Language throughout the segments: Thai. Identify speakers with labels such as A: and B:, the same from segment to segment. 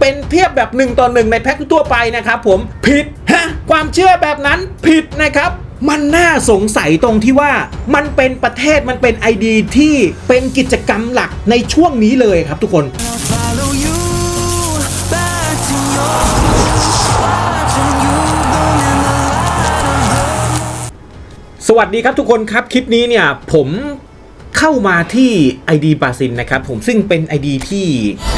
A: เป็นเทียบแบบ 1ต่อ1ในแพ็คทั่วไปนะครับผมผิดฮะความเชื่อแบบนั้นผิดนะครับมันน่าสงสัยตรงที่ว่ามันเป็นประเทศมันเป็นไอดีที่เป็นกิจกรรมหลักในช่วงนี้เลยครับทุกคน สวัสดีครับทุกคนครับ คลิปนี้เนี่ยผม เข้ามาที่ ID บาซินนะครับผมซึ่งเป็น ID ที่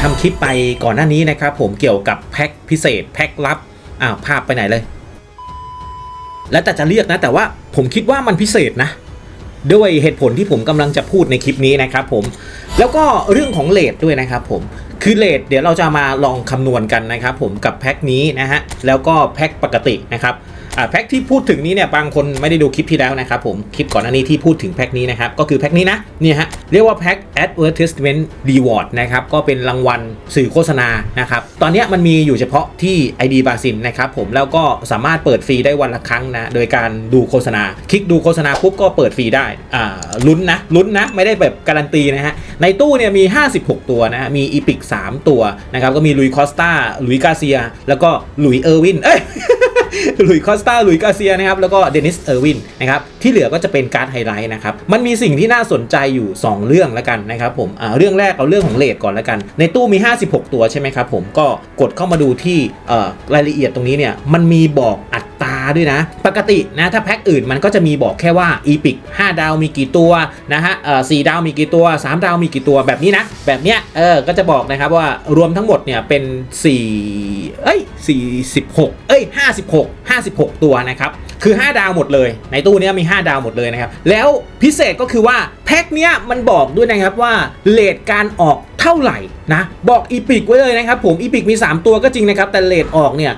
A: ทำคลิปไปก่อนหน้านี้นะครับผมเกี่ยวกับแพ็คพิเศษ แพ็คลับอ้าวภาพไปไหนเลย แล้วแต่จะเรียกนะ แต่ว่าผมคิดว่ามันพิเศษนะ ด้วยเหตุผลที่ผมกำลังจะพูดในคลิปนี้นะครับผมแล้วก็เรื่องของเลทด้วยนะครับผมคือเลทเดี๋ยวเราจะมาลองคำนวณกันนะครับผมกับแพ็คนี้นะฮะแล้วก็แพ็คปกตินะครับ อ่าแพ็คที่พูดถึงนี้เนี่ยบางคนไม่ได้ดูคลิปที่แล้วนะครับผมคลิปก่อนหน้านี้ที่พูดถึงแพ็คนี้นะครับก็คือแพ็คนี้นะเนี่ยฮะเรียกว่าแพ็ค advertisement reward นะครับก็เป็นรางวัลสื่อโฆษณานะครับตอนนี้มันมีอยู่เฉพาะที่ ID บาซินนะครับผมแล้วก็สามารถเปิดฟรีได้วันละครั้งนะโดยการดูโฆษณา คลิกดูโฆษณาปุ๊บก็เปิดฟรีได้อ่าลุ้นนะลุ้นนะไม่ได้แบบการันตีนะฮะในตู้เนี่ยมี 56 ตัวนะฮะมีอีพิก3ตัวนะครับก็มีลุยคอสตาลุยกาเซีย แล้วก็ลุยเออร์วินเอ้ย หลุยคอสตาหลุยกาเซียนะครับแล้วก็เดนิสเออร์วินนะครับที่เหลือก็จะเป็นการ์ดไฮไลท์นะครับมันมีสิ่งที่น่าสนใจอยู่ 2 เรื่องแล้วกันนะครับผมอ่าเรื่องแรกเอาเรื่องของเลทก่อนแล้วกัน ในตู้มี 56 ตัวใช่ไหมครับผมก็กดเข้ามาดูที่รายละเอียดตรงนี้เนี่ยมันมีบอกอัตราด้วยนะ ปกตินะถ้าแพ็คอื่นมันก็จะมีบอกแค่ว่า e p i c 5ดาวมีกี่ตัวนะฮะเอ่อ4ดาวมีกี่ตัว 3 ดาวมีกี่ตัวแบบนี้นะ แบบเนี้ยเออก็จะบอกนะครับว่ารวมทั้งหมดเนี่ยเป็น4เอ้ย46เอ้ย56 56 ตัวนะครับ คือ 5 ดาวหมดเลย ในตู้นี้มี 5 ดาวหมดเลยนะครับ แล้วพิเศษก็คือว่าแพ็คเนี้ยมันบอกด้วยนะครับว่าเลทการออก เท่าไหร่นะบอกอีพิกไว้เลยนะครับผมอีพิกมี 3 ตัวก็จริงนะครับ แต่เลทออกเนี่ย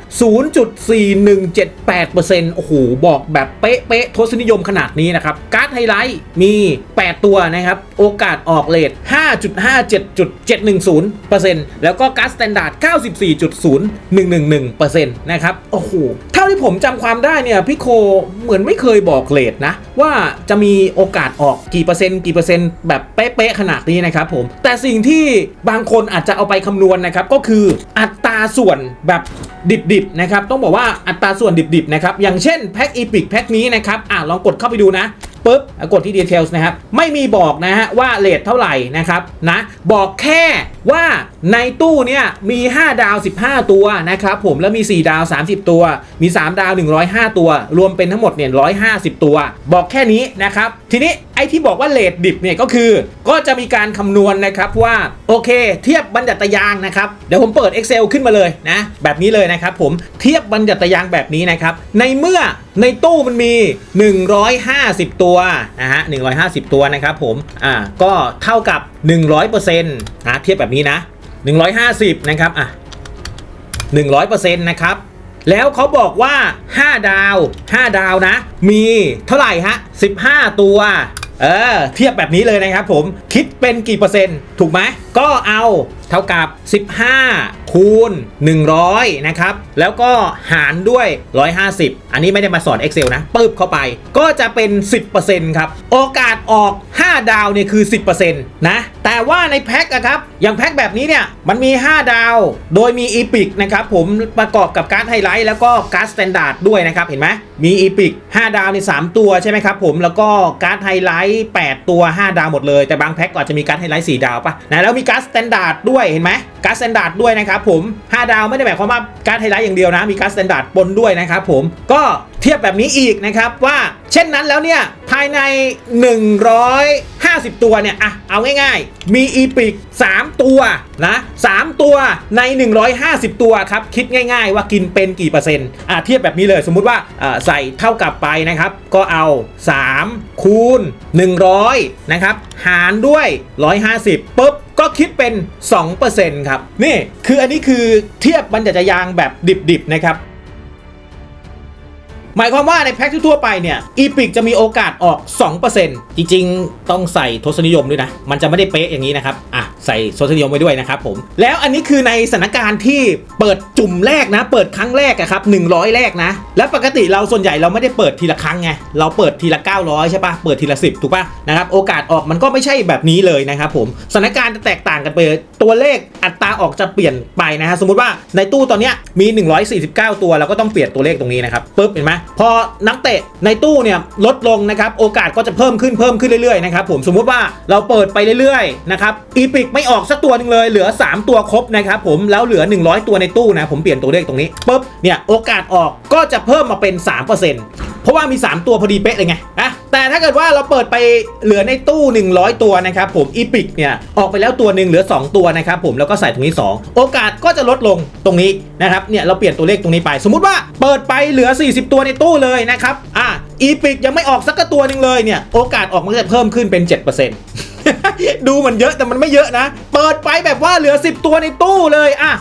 A: 0.4178%โอ้โหบอกแบบเป๊ะๆทศนิยมขนาดนี้นะครับ การ์ดไฮไลท์มี 8 ตัวนะครับ โอกาสออกเลท5.57.710%แล้วก็การ์ดสแตนดาร์ด94.0111%นะครับโอ้โหเท่าที่ผมจำความได้เนี่ยพี่โคเหมือนไม่เคยบอกเลทนะ ว่าจะมีโอกาสออกกี่เปอร์เซ็นต์กี่เปอร์เซ็นต์แบบเป๊ะๆขนาดนี้นะครับผมแต่สิ่งที่บางคนอาจจะเอาไปคำนวณนะครับ ก็คืออัตราส่วนแบบดิบๆนะครับ ต้องบอกว่าอัตราส่วนดิบๆนะครับ อย่างเช่นแพ็คอีพิกแพ็คนี้นะครับ อะลองกดเข้าไปดูนะปุ๊บกดที่ details นะครับ ไม่มีบอกนะฮะว่าเลทเท่าไหร่นะครับนะบอกแค่ว่าในตู้เนี่ยมี 5 ดาว 15 ตัวนะครับผมแล้วมี 4 ดาว 30 ตัว มี 3 ดาว 105 ตัว รวมเป็นทั้งหมดเนี่ย150 ตัว บอกแค่นี้นะครับ ทีนี้ไอ้ที่บอกว่าเลทดิบเนี่ยก็คือ ก็จะมีการคำนวณนะครับว่าโอเค เทียบบัญญัตยางนะครับเดี๋ยวผมเปิด Excel ขึ้นมาเลยนะแบบนี้เลยนะครับผมเทียบบัญญัตยางแบบนี้นะครับในเมื่อในตู้มันมี 150 ตัวนะฮะ150 ตัวนะครับผมอ่าก็เท่ากับ 100%นะเทียบแบบนี้นะ 150 นะครับอะ100%นะครับแล้วเขาบอกว่า 5 ดาว 5 ดาวนะ มีเท่าไหร่ฮะ 15 ตัว เออเทียบแบบนี้เลยนะครับผมคิดเป็นกี่เปอร์เซ็นต์ ถูกไหมก็เอาเท่ากับ 15คูณ 100 นะครับ แล้วก็หารด้วย 150 อันนี้ไม่ได้มาสอน Excel นะปึ๊บเข้าไป ก็จะเป็น 10%ครับ โอกาสออก 5 ดาวเนี่ยคือ 10%นะแต่ว่าในแพ็คอะครับ อย่างแพ็คแบบนี้เนี่ย มันมี 5 ดาว โดยมีอีพิกนะครับผมประกอบกับการ์ดไฮไลท์แล้วก็การ์ดสแตนดาร์ดด้วยนะครับ เห็นไหมมีอีพิก5ดาวใน 3 ตัวใช่ไหมครับผมแล้วก็การ์ดไฮไลท์8ตัว 5 ดาวหมดเลยแต่บางแพ็คก็อาจจะมีการ์ดไฮไลท์4ดาวปะนะแล้วมีการ์ดสแตนดาร์ดด้วยเห็นไหมการ์ดสแตนดาร์ดด้วยนะครับผม 5 ดาวไม่ได้หมายความว่าการ์ดไฮไลท์อย่างเดียวนะ มีการ์ดสแตนดาร์ดปนด้วยนะครับผม ก็ ทียบแบบนี้อีกนะครับว่าเช่นนั้นแล้วเนี่ย ภายใน 150 ตัวเนี่ยอะเอาง่ายๆ มีอีพิก3 ตัวนะ3ตัวใน 150 ตัวครับ คิดง่ายๆ ว่ากินเป็นกี่เปอร์เซ็นต์อะเทียบแบบนี้เลยสมมุติว่าใส่เท่ากับไปนะครับ ก็เอา 3 คูณ 100 นะครับ หารด้วย 150ปุ๊บก็คิดเป็น 2%ครับ นี่คืออันนี้คือเทียบบัญญัติยางแบบดิบๆนะครับ หมายความว่าในแพ็คทั่วไปเนี่ยอีพิกจะมีโอกาสออก 2%จริงๆ ต้องใส่ทศนิยมด้วยนะ มันจะไม่ได้เป๊ะอย่างนี้นะครับอะ ใส่โซเชียลไว้ด้วยนะครับผม แล้วอันนี้คือในสถานการณ์ที่เปิดจุ่มแรกนะ เปิดครั้งแรกอะครับ100 แรกนะ แล้วปกติเราส่วนใหญ่เราไม่ได้เปิดทีละครั้งไง เราเปิดทีละ 900 ใช่ปะเปิดทีละ 10 ถูกปะนะครับโอกาสออกมันก็ไม่ใช่แบบนี้เลยนะครับผมสถานการณ์จะแตกต่างกันไปตัวเลขอัตราออกจะเปลี่ยนไปนะฮะสมมติว่าในตู้ตอนนี้ยมี 149 ตัวเราก็ต้องเปลี่ยนตัวเลขตรงนี้นะครับปุ๊บเห็นไหมพอนักเตะในตู้เนี่ยลดลงนะครับโอกาสก็จะเพิ่มขึ้นเพิ่มขึ้นเรื่อยๆนะครับผมสมมุติว่าเราเปิดไปเรื่อยๆนะครับอีพิกไม่ออกสักตัวหนึ่งเลยเหลือ 3 ตัวครบนะครับผมแล้วเหลือ 100 ตัวในตู้นะ ผมเปลี่ยนตัวเลขตรงนี้ปุ๊บเนี่ยโอกาสออกก็จะเพิ่มมาเป็น 3%เพราะว่ามี 3 ตัวพอดีเป๊ะเลยไงนะแต่ถ้าเกิดว่าเราเปิดไปเหลือในตู้ 100 ตัวนะครับผมอีพิกเนี่ยออกไปแล้วตัวหนึ่งเหลือ 2 ตัวนะครับผมแล้วก็ใส่ตรงนี้ 2 โอกาสก็จะลดลงตรงนี้นะครับเนี่ยเราเปลี่ยนตัวเลขตรงนี้ไป สมมุติว่าเปิดไปเหลือ 40 ตัวในตู้เลยนะครับอะอีพิกยังไม่ออกสักตัวหนึ่งเลยเนี่ยโอกาสออกมันจะเพิ่มขึ้นเป็น 7% ดูมันเยอะแต่มันไม่เยอะนะ เปิดไปแบบว่าเหลือ 10 ตัวในตู้เลยอะ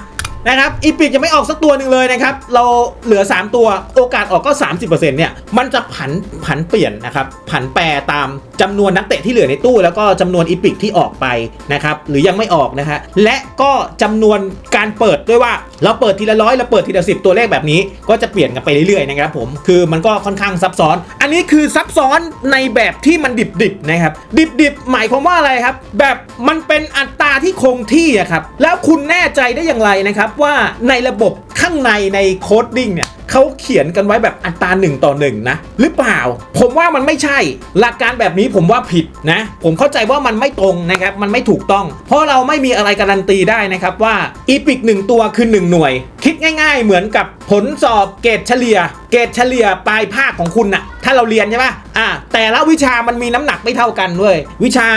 A: นะครับอีพิกยังไม่ออกสักตัวหนึ่งเลยนะครับ เราเหลือ 3 ตัวโอกาสออกก็ 30%เนี่ย มันจะผันผันเปลี่ยนนะครับ ผันแปรตามจำนวนนักเตะที่เหลือในตู้ แล้วก็จำนวนอีพิกที่ออกไปนะครับหรือยังไม่ออกนะฮะและก็จำนวนการเปิดด้วยว่าเราเปิดทีละร้อยเราเปิดทีละสิบตัวเลขแบบนี้ ก็จะเปลี่ยนกันไปเรื่อยๆนะครับผมคือมันก็ค่อนข้างซับซ้อน อันนี้คือซับซ้อนในแบบที่มันดิบๆนะครับดิบๆหมายความว่าอะไรครับแบบมันเป็นอัตราที่คงที่อะครับแล้วคุณแน่ใจได้อย่างไรนะครับว่าในระบบข้างในในโคดดิ้งเนี่ย เขาเขียนกันไว้แบบอัตราหนึ่งต่อหนึ่งนะหรือเปล่า ผมว่ามันไม่ใช่ หลักการแบบนี้ผมว่าผิดนะ ผมเข้าใจว่ามันไม่ตรงนะครับมันไม่ถูกต้อง เพราะเราไม่มีอะไรการันตีได้นะครับว่าอีพิก1ตัวคือ1หน่วย คิดง่าย ๆ เหมือนกับผลสอบเกรดเฉลี่ย เกรดเฉลี่ยปลายภาคของคุณน่ะ ถ้าเราเรียนใช่ปะอ่าแต่ละวิชามันมีน้ำหนักไม่เท่ากันเว้ยวิชา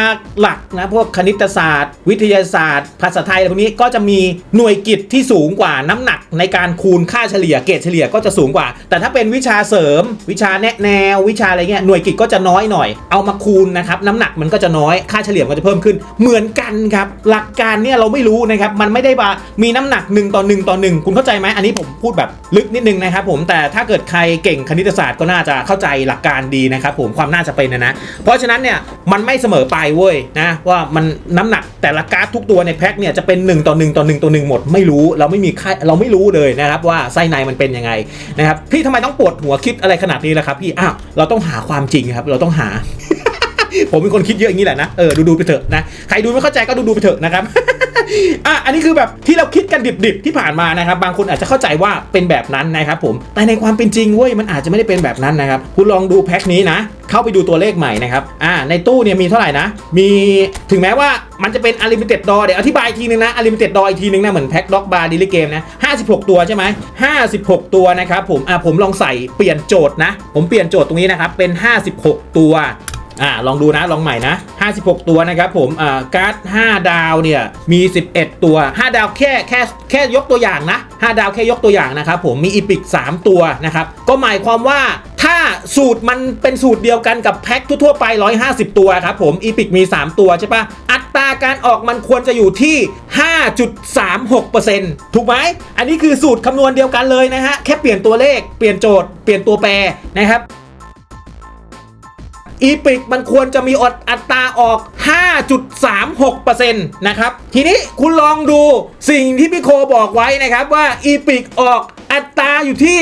A: หลักนะพวกคณิตศาสตร์ วิทยาศาสตร์ ภาษาไทยอะไรพวกนี้ก็จะมีหน่วยกิจที่สูงกว่าน้ำหนักในการคูณค่าเฉลี่ยเกรดเฉลี่ยก็จะสูงกว่า แต่ถ้าเป็นวิชาเสริม วิชาแนะแนว วิชาอะไรเงี้ยหน่วยกิจก็จะน้อยหน่อย เอามาคูณนะครับน้ำหนักมันก็จะน้อยค่าเฉลี่ยก็จะเพิ่มขึ้นเหมือนกันครับหลักการเนี่ยเราไม่รู้นะครับมันไม่ได้ว่ามีน้ำหนัก1ต่อ1ต่อ1คุณเข้าใจไหมอันนี้ผมพูดแบบลึกนิดนึงนะครับผมแต่ถ้าเกิดใครเก่งคณิตศาสตร์ก็น่าจะเข้าใจหลักการดีนะครับผมความน่าจะเป็นนะนะ เพราะฉะนั้นเนี่ยมันไม่เสมอไปเว้ยนะว่ามันน้ำหนักแต่ละการ์ดทุกตัวในแพ็คเนี่ยจะเป็น1ต่อ1ต่อ1ต่อ1หมดไม่รู้เราไม่มีค่าเราไม่รู้เลยนะครับว่าไส้ในมันเป็นยังไงนะครับพี่ทำไมต้องปวดหัวคิดอะไรขนาดนี้ล่ะครับพี่อ้าวเราต้องหาความจริงครับเราต้องหา ผมเป็นคนคิดเยอะอย่างนี้แหละนะเออดูดูๆไปเถอะนะใครดูไม่เข้าใจก็ดูดูๆไปเถอะนะครับอะอันนี้คือแบบที่เราคิดกันดิบๆที่ผ่านมานะครับบางคนอาจจะเข้าใจว่าเป็นแบบนั้นนะครับผมแต่ในความเป็นจริงเว้ยมันอาจจะไม่ได้เป็นแบบนั้นนะครับคุณลองดูแพ็คนี้นะเข้าไปดูตัวเลขใหม่นะครับ อ่า ในตู้เนี่ยมีเท่าไหร่นะ มีถึงแม้ว่ามันจะเป็น unlimited door เดี๋ยวอธิบายอีกทีนึงนะ unlimited door อีกทีนึงนะ เหมือนแพ็คด็อกบาร์ดิลิเกมนะ56 ตัวใช่ไหม56 ตัวนะครับผม อ่าผมลองใส่เปลี่ยนโจทย์นะ ผมเปลี่ยนโจทย์ตรงนี้นะครับ เป็น 56 ตัว อ่าลองดูนะลองใหม่นะ 56 ตัวนะครับผมอ่าการ์ด5ดาวเนี่ยมี 11 ตัว 5 ดาวแค่แค่แค่ยกตัวอย่างนะ 5 ดาวแค่ยกตัวอย่างนะครับผมมีอีพิก 3 ตัวนะครับก็หมายความว่าถ้าสูตรมันเป็นสูตรเดียวกันกับแพ็คทั่วๆไป 150 ตัวครับผมอีพิกมี 3 ตัวใช่ปะอัตราการออกมันควรจะอยู่ที่ 5.36%ถูกไหมอันนี้คือสูตรคำนวณเดียวกันเลยนะฮะแค่เปลี่ยนตัวเลขเปลี่ยนโจทย์เปลี่ยนตัวแปรนะครับ อีพิกมันควรจะมีอดอัตราออก 5.36%นะครับ ทีนี้คุณลองดูสิ่งที่พี่โคบอกไว้นะครับว่าอีพิกออกอัตราอยู่ที่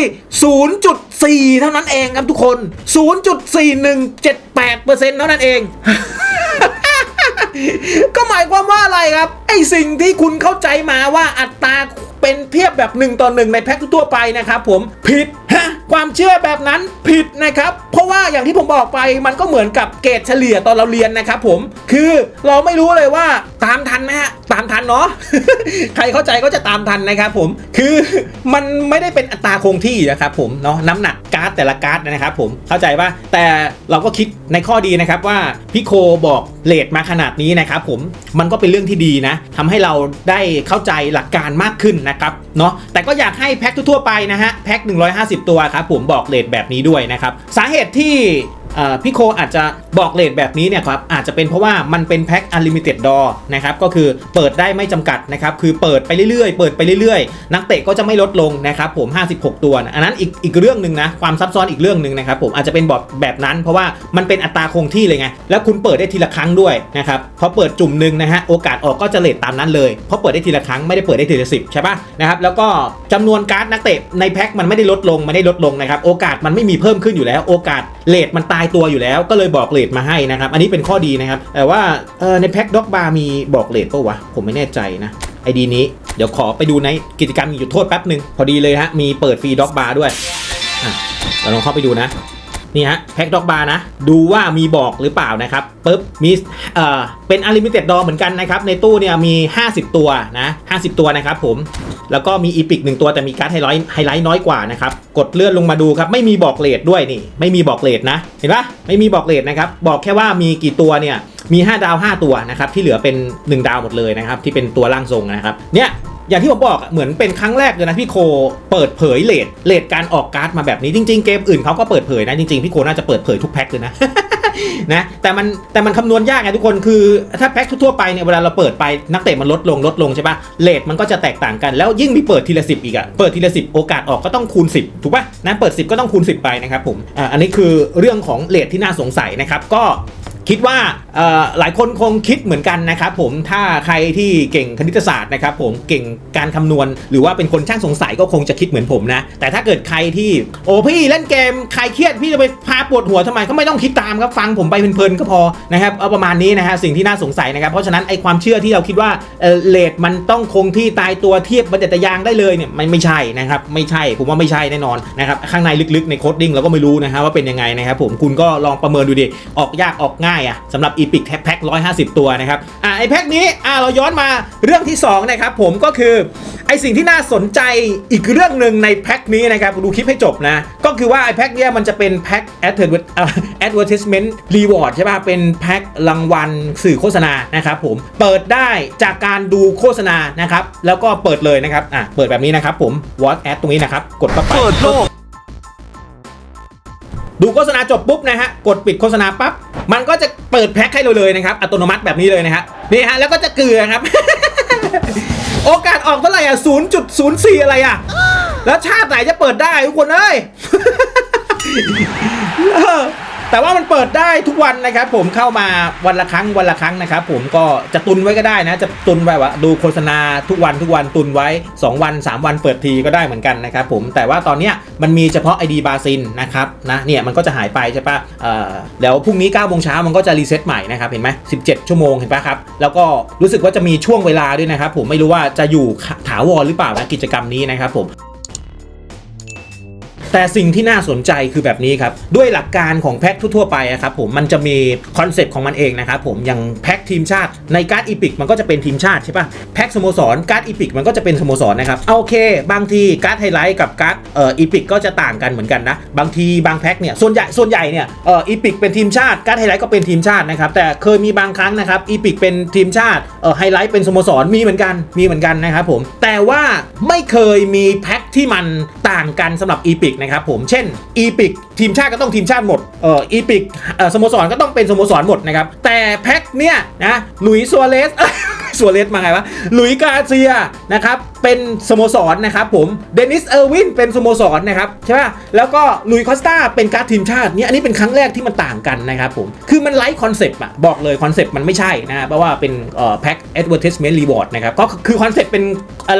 A: 0.4 เท่านั้นเองครับทุกคน 0.4178%เท่านั้นเองก็หมายความว่าอะไรครับ ไอสิ่งที่คุณเข้าใจมาว่าอัตรา เป็นเทียบแบบ1ต่อ1ในแพ็คทั่วไปนะครับผมผิดฮะความเชื่อแบบนั้นผิดนะครับ เพราะว่าอย่างที่ผมบอกไปมันก็เหมือนกับเกรดเฉลี่ยตอนเราเรียนนะครับผมคือเราไม่รู้เลยว่าตามทันไหมฮะตามทันเนาะ ใครเข้าใจก็จะตามทันนะครับผม คือมันไม่ได้เป็นอัตราคงที่นะครับผมเนาะน้ำหนักการ์ดแต่ละการ์ดนะครับผมเข้าใจป่ะแต่เราก็คิดในข้อดีนะครับว่าพี่โคบอกเลทมาขนาดนี้นะครับผมมันก็เป็นเรื่องที่ดีนะทำให้เราได้เข้าใจหลักการมากขึ้นนะครับเนาะแต่ก็อยากให้แพ็คทั่วๆไปนะฮะแพ็ค150 ตัวครับผมบอกเลทแบบนี้ด้วยนะครับสาเหตุที่เอ่อ พี่โคอาจจะบอกเลทแบบนี้เนี่ยครับอาจจะเป็นเพราะว่ามันเป็นแพ็ค Unlimited Door นะครับก็คือเปิดได้ไม่จำกัดนะครับคือเปิดไปเรื่อยๆ เปิดไปเรื่อยๆ นักเตะก็จะไม่ลดลงนะครับผม 56 ตัวนะอันนั้นอีกอีกเรื่องหนึ่งนะความซับซ้อนอีกเรื่องหนึ่งนะครับผมอาจจะเป็นบอดแบบนั้น เพราะว่ามันเป็นอัตราคงที่เลยไงแล้วคุณเปิดได้ทีละครั้งด้วยนะครับพอเปิดจุ่มหนึ่งนะฮะโอกาสออกก็จะเลทตามนั้นเลยเพราะเปิดได้ทีละครั้งไม่ได้เปิดได้ทีละสิบใช่ปะนะครับแล้วก็จำนวนการ์ดนักเตะในแพ็คมันไม่ได้ลดลงไม่ได้ลดลงนะครับโอกาสมันไม่มีเพิ่มขึ้นอยู่แล้ว โอกาสเลทมันตายตัวอยู่แล้วก็เลยบอกเลทมาให้นะครับ อันนี้เป็นข้อดีนะครับ แต่ว่าในแพ็คด็อกบาร์มีบอกเลทปะวะ ผมไม่แน่ใจนะไอดีนี้เดี๋ยวขอไปดูในกิจกรรมหยุดโทษแป๊บหนึ่งพอดีเลยฮะมีเปิดฟรีด็อกบาร์ด้วยอะเราลองเข้าไปดูนะ นี่ฮะแพ็คด็อกบาร์นะ ดูว่ามีบอกหรือเปล่านะครับปุ๊บมีเอ่อเป็นอลิมิเต็ดดอเหมือนกันนะครับ ในตู้เนี่ยมี 50 ตัวนะ50 ตัวนะครับผมแล้วก็มีอีพิกหนึ่งตัวแต่มีการ์ดไฮไลท์ไฮไลท์น้อยกว่านะครับ กดเลื่อนลงมาดูครับ ไม่มีบอกเลทด้วยนี่ ไม่มีบอกเลทนะ เห็นปะไม่มีบอกเลทนะครับ บอกแค่ว่ามีกี่ตัวเนี่ยมี 5 ดาว 5 ตัวนะครับ ที่เหลือเป็น 1 ดาวหมดเลยนะครับ ที่เป็นตัวร่างทรงนะครับเนี่ย อย่างที่ผมบอกเหมือนเป็นครั้งแรกเลยนะพี่โคเปิดเผยเลทเลทการออกการ์ดมาแบบนี้จริง ๆ เกมอื่นเขาก็เปิดเผยนะจริงๆพี่โคน่าจะเปิดเผยทุกแพ็คเลยนะนะแต่มันแต่มันคำนวณยากไงทุกคนคือถ้าแพ็คทั่วไปเนี่ยเวลาเราเปิดไปนักเตะมันลดลงลดลงใช่ปะเลทมันก็จะแตกต่างกันแล้วยิ่งมีเปิดทีละสิบอีกอะเปิดทีละสิบโอกาสออกก็ต้องคูณ 10 ถูกปะนะเปิด 10 ก็ต้องคูณ 10 ไปนะครับผมอ่าอันนี้คือเรื่องของเลทที่น่าสงสัยนะครับก็ คิดว่าหลายคนคงคิดเหมือนกันนะครับผมถ้าใครที่เก่งคณิตศาสตร์นะครับผมเก่งการคำนวณ หรือว่าเป็นคนช่างสงสัยก็คงจะคิดเหมือนผมนะ แต่ถ้าเกิดใครที่โอ้พี่เล่นเกมใครเครียดพี่จะไปพาปวดหัวทำไมก็ไม่ต้องคิดตามครับฟังผมไปเพลินๆก็พอนะครับเอาประมาณนี้นะฮะสิ่งที่น่าสงสัยนะครับ เพราะฉะนั้นไอความเชื่อที่เราคิดว่าเออเลทมันต้องคงที่ตายตัวเทียบบรรจัตยางได้เลยเนี่ยมันไม่ใช่นะครับไม่ใช่ผมว่าไม่ใช่แน่นอนนะครับข้างในลึกๆในโคดดิ้งเราก็ไม่รู้นะฮะว่าเป็นยังไงนะครับผมคุณก็ลองประเมินดูดิออกยากออกง่ายอะสำหรับอีพิกแพ็ค150 ตัวนะครับอ่าไอแพ็คนี้อ่าเราย้อนมาเรื่องที่2นะครับผมก็คือไอสิ่งที่น่าสนใจอีกเรื่องหนึ่งในแพ็คนี้นะครับดูคลิปให้จบนะ ก็คือว่าไอแพ็คเนี้ยมันจะเป็นแพ็ค advert- เอ่อ advertisement reward ใช่ป่ะเป็นแพ็ครางวัลสื่อโฆษณานะครับผมเปิดได้จากการดูโฆษณานะครับแล้วก็เปิดเลยนะครับอะเปิดแบบนี้นะครับผม watch ad ตรงนี้นะครับกดเข้าไป
B: เปิดโลก
A: ดูโฆษณาจบปุ๊บนะฮะ กดปิดโฆษณาปั๊บ มันก็จะเปิดแพ็คให้เราเลยนะครับ อัตโนมัติแบบนี้เลยนะฮะนี่ฮะแล้วก็จะเกลือครับ โอกาสออกเท่าไหร่อะ0.04 อะไรอะ แล้วชาติไหนจะเปิดได้ทุกคนเอ้ย แต่ว่ามันเปิดได้ทุกวันนะครับผมเข้ามาวันละครั้งวันละครั้งนะครับผมก็จะตุนไว้ก็ได้นะ จะตุนไว้ว่าดูโฆษณาทุกวันทุกวันตุนไว้ 2 วัน 3 วันเปิดทีก็ได้เหมือนกันนะครับผมแต่ว่าตอนเนี้ยมันมีเฉพาะ ID บาซินนะครับนะเนี่ยมันก็จะหายไปใช่ปะเอ่อเดี๋ยวพรุ่งนี้9โมงเช้ามันก็จะรีเซ็ตใหม่นะครับเห็นไหม17ชั่วโมงเห็นปะครับแล้วก็รู้สึกว่าจะมีช่วงเวลาด้วยนะครับผมไม่รู้ว่าจะอยู่ถาวรหรือเปล่านะกิจกรรมนี้นะครับผม แต่สิ่งที่น่าสนใจคือแบบนี้ครับ ด้วยหลักการของแพ็คทั่วๆไปอะครับผมมันจะมีคอนเซปต์ของมันเองนะครับผมอย่างแพ็คทีมชาติในการ์ดอีพิกมันก็จะเป็นทีมชาติใช่ปะแพ็คสโมสรการ์ดอีพิกมันก็จะเป็นสโมสรนะครับโอเค บางทีการ์ดไฮไลท์กับการ์ดเอ่ออีพิกก็จะต่างกันเหมือนกันนะบางทีบางแพ็คเนี่ยส่วนใหญ่ส่วนใหญ่เนี่ยเอ่ออีพิกเป็นทีมชาติการ์ดไฮไลท์ก็เป็นทีมชาตินะครับแต่เคยมีบางครั้งนะครับอีพิกเป็นทีมชาติเอ่อไฮไลท์เป็นสโมสรมีเหมือนกันมีเหมือนกันนะครับผมแต่ว่าไม่เคยมีแพ็คที่มันต่างกันสำหรับอีพิกนะครับผมเช่นอีพิกทีมชาติก็ต้องทีมชาติหมดเอออีพิกสโมสรก็ต้องเป็นสโมสรหมดนะครับแต่แพ็คเนี่ยนะหลุยส์ซัวเรส ซัวเรสมาไงวะหลุยกาเซียนะครับเป็นสโมสรนะครับผมเดนิสเออร์วินเป็นสโมสรนะครับใช่ป่ะแล้วก็ลุยคอสตาเป็นการ์ดทีมชาติเนี่ยอันนี้เป็นครั้งแรกที่มันต่างกันนะครับผมคือมันไลฟ์คอนเซปต์อะบอกเลยคอนเซปต์มันไม่ใช่นะเพราะว่าเป็นเอ่อแพ็ค advertisement reward นะครับก็คือคอนเซปต์เป็น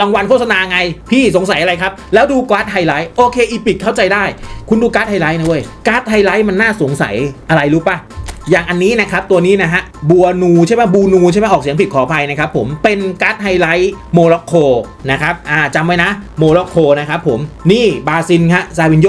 A: รางวัลโฆษณาไง พี่สงสัยอะไรครับ แล้วดูการ์ดไฮไลท์โอเคอีพิกเข้าใจได้ คุณดูการ์ดไฮไลท์นะเว้ยการ์ดไฮไลท์มันน่าสงสัยอะไรรู้ป่ะ อย่างอันนี้นะครับตัวนี้นะฮะบัวนูใช่ไหมบูนูใช่ไหมออกเสียงผิดขออภัยนะครับผมเป็นการ์ดไฮไลท์โมร็อกโกนะครับอ่าจำไว้นะโมร็อกโกนะครับผมนี่บาซินฮะซาวินโย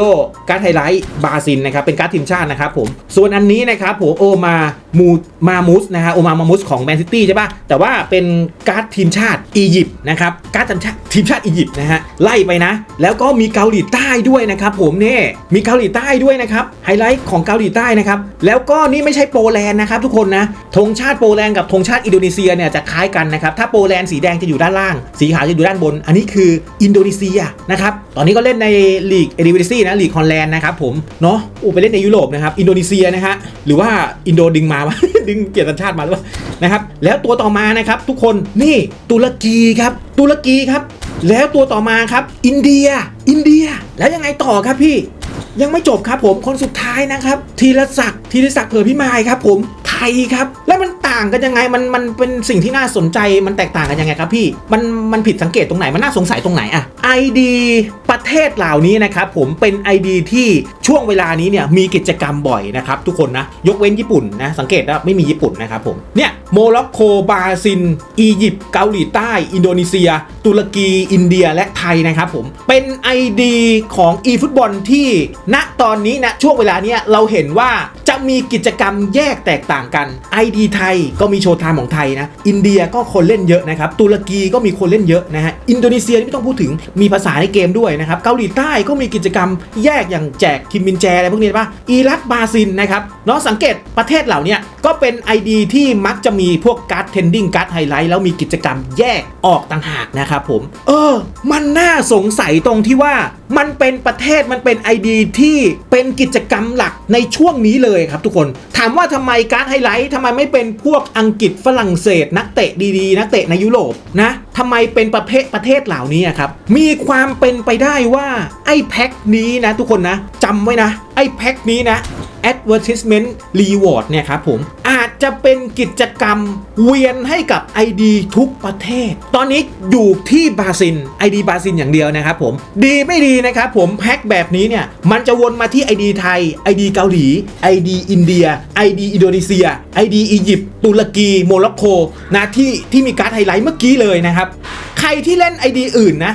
A: การ์ดไฮไลท์บาซินนะครับเป็นการ์ดทีมชาตินะครับผมส่วนอันนี้นะครับผมโอมามูมามุสนะฮะโอมามามุสของแมนซิตี้ใช่ปะแต่ว่าเป็นการ์ดทีมชาติอียิปต์นะครับการดทีมชาติทีมชาติอียิปต์นะฮะไล่ไปนะ แล้วก็มีเกาหลีใต้ด้วยนะครับผมเนี่ยมีเกาหลีใต้ด้วยนะครับไฮไลท์ของเกาหลีใต้นะครับแล้วก็นี่ไม่ใช่โปแลนด์นะครับทุกคนนะธงชาติโปแลนด์กับธงชาติอินโดนีเซียเนี่ยจะคล้ายกันนะครับถ้าโปแลนด์สีแดงจะอยู่ด้านล่าง สีขาวจะอยู่ด้านบน อันนี้คืออินโดนีเซียนะครับตอนนี้ก็เล่นในลีกเอดิวิซีนะลีกฮอลแลนด์นะครับผมเนาะอู้ไปเล่นในยุโรปนะครับอินโดนีเซียนะฮะหรือว่าอินโดดึงมาวะดึงเกียรติชาติมาหรือเปล่านะครับแล้วตัวต่อมานะครับทุกคนนี่ตุรกีครับ ตุรกีครับ แล้วตัวต่อมาครับ อินเดีย อินเดีย แล้วยังไงต่อครับพี่ ยังไม่จบครับผมคนสุดท้ายนะครับธีรศักดิ์ธีรศักดิ์เผื่อพิมายครับผมไทยครับ แล้วมัน ต่างกันยังไงมันมันเป็นสิ่งที่น่าสนใจมันแตกต่างกันยังไงครับพี่มันมันผิดสังเกตตรงไหนมันน่าสงสัยตรงไหนอะ ID ประเทศเหล่านี้นะครับผมเป็น ID ที่ช่วงเวลานี้เนี่ยมีกิจกรรมบ่อยนะครับทุกคนนะยกเว้นญี่ปุ่นนะสังเกตว่าไม่มีญี่ปุ่นนะครับผมเนี่ยโมร็อกโกบราซิลอียิปต์เกาหลีใต้ อินโดนีเซีย ตุรกี อินเดียและไทยนะครับผมเป็น ID ของ eFootball ที่ณตอนนี้นะช่วงเวลาเนี้ยเราเห็นว่าจะมีกิจกรรมแยกแตกต่างกัน ID ไทยก็มีโชว์ไทม์ของไทยนะ อินเดียก็คนเล่นเยอะนะครับ ตุรกีก็มีคนเล่นเยอะนะฮะ อินโดนีเซียไม่ต้องพูดถึง มีภาษาในเกมด้วยนะครับ เกาหลีใต้ก็มีกิจกรรมแยกอย่างแจกคิมมินแจอะไรพวกนี้ป่ะ อิรักบราซิลนะครับ เนาะสังเกตประเทศเหล่านี้ก็เป็น ID ที่มักจะมีพวกการ์ดเทนดิ้งการ์ดไฮไลท์แล้วมีกิจกรรมแยกออกต่างหากนะครับผม เออ มันน่าสงสัยตรงที่ว่ามันเป็นประเทศมันเป็น ID ที่เป็นกิจกรรมหลักในช่วงนี้เลยครับทุกคนามว่าทำไมการ์ดไฮไลท์ทำไมไม่เป็นพวกอังกฤษฝรั่งเศส นักเตะดีๆ นักเตะในยุโรปนะทำไมเป็นประเภทประเทศเหล่านี้ครับ มีความเป็นไปได้ว่าไอ้แพ็คนี้นะทุกคนนะจำไว้นะ ไอ้แพ็คนี้นะ advertisement reward เนี่ยครับผมอาจจะเป็นกิจกรรมเวียนให้กับ ID ทุกประเทศ ตอนนี้อยู่ที่บราซิล ID บราซิลอย่างเดียวนะครับผมดีไม่ดีนะครับผมแพ็คแบบนี้เนี่ยมันจะวนมาที่ ID ไทย ID เกาหลี ID อินเดีย ID อินโดนีเซีย ID อียิปต์ตุรกีโมร็อกโกนะที่ที่มีการ์ดไฮไลท์เมื่อกี้เลยนะครับใครที่เล่น ID อื่นนะ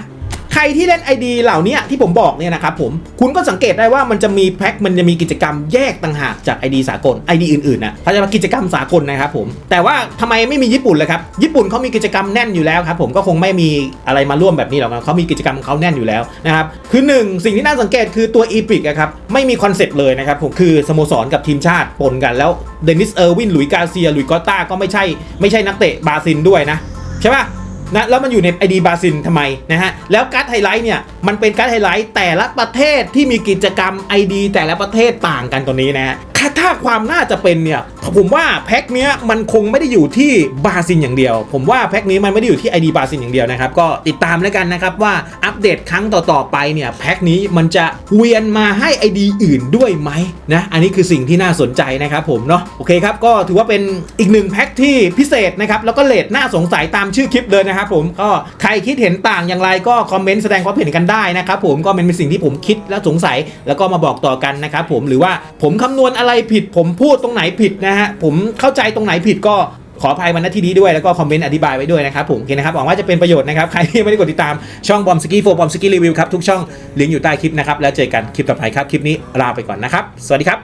A: ใครที่เล่น ID เหล่านี้ที่ผมบอกเนี่ยนะครับผมคุณก็สังเกตได้ว่ามันจะมีแพ็คมันจะมีกิจกรรมแยกต่างหากจาก ID สากล ID อื่นๆนะเขาจะมากิจกรรมสากลนะครับผมแต่ว่าทำไมไม่มีญี่ปุ่นเลยครับญี่ปุ่นเขามีกิจกรรมแน่นอยู่แล้วครับผมก็คงไม่มีอะไรมาร่วมแบบนี้หรอกนะเขามีกิจกรรมของเขาแน่นอยู่แล้วนะครับคือหนึ่งสิ่งที่น่าสังเกตคือตัวอีพิกครับไม่มีคอนเซปต์เลยนะครับผมคือสโมสรกับทีมชาติปนกันแล้วเดนิสเออร์วินหลุยกาเซียหลุยกอต้าก็ไม่ใช่ไม่ใช่นักเตะบราซิลด้วยนะใช่ปะ นะแล้วมันอยู่ใน ID บาซินทำไมนะฮะแล้วการ์ดไฮไลท์เนี่ยมันเป็นการ์ดไฮไลท์แต่ละประเทศที่มีกิจกรรม ID แต่ละประเทศต่างกันตัวนี้นะฮะถ้าความน่าจะเป็นเนี่ยผมว่าแพ็คเนี้ยมันคงไม่ได้อยู่ที่บราซิลอย่างเดียว ผมว่าแพ็คนี้มันไม่ได้อยู่ที่ ID บราซิลอย่างเดียวนะครับ ก็ติดตามแล้วกันนะครับว่าอัปเดตครั้งต่อๆไปเนี่ยแพ็คนี้มันจะเวียนมาให้ ID อื่นด้วยไหมนะอันนี้คือสิ่งที่น่าสนใจนะครับผมเนาะโอเคครับก็ถือว่าเป็นอีกหนึ่งแพ็คที่พิเศษนะครับแล้วก็เลทน่าสงสัยตามชื่อคลิปเลยนะครับผมก็ใครคิดเห็นต่างอย่างไรก็คอมเมนต์แสดงความเห็นกันได้นะครับผมก็เป็นสิ่งที่ผมคิดและสงสัยแล้วก็มาบอกต่อกันนะครับผมหรือว่าผมคำนวณอะไรผิด ผมพูดตรงไหนผิดนะฮะผมเข้าใจตรงไหนผิดก็ขออภัยมาณที่นี้ด้วยแล้วก็คอมเมนต์อธิบายไว้ด้วยนะครับผมโอเคนะครับหวังว่าจะเป็นประโยชน์นะครับ ใครที่ไม่ได้กดติดตามช่องบอมสกี้โฟบอมสกี้รีวิวครับ ทุกช่องลิงก์อยู่ใต้คลิปนะครับ แล้วเจอกันคลิปต่อไปครับ คลิปนี้ลาไปก่อนนะครับ สวัสดีครับ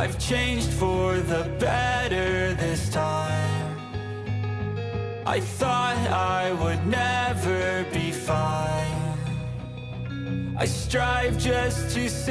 B: I've changed for the better this time. I thought I would never be fine. I strive just to say.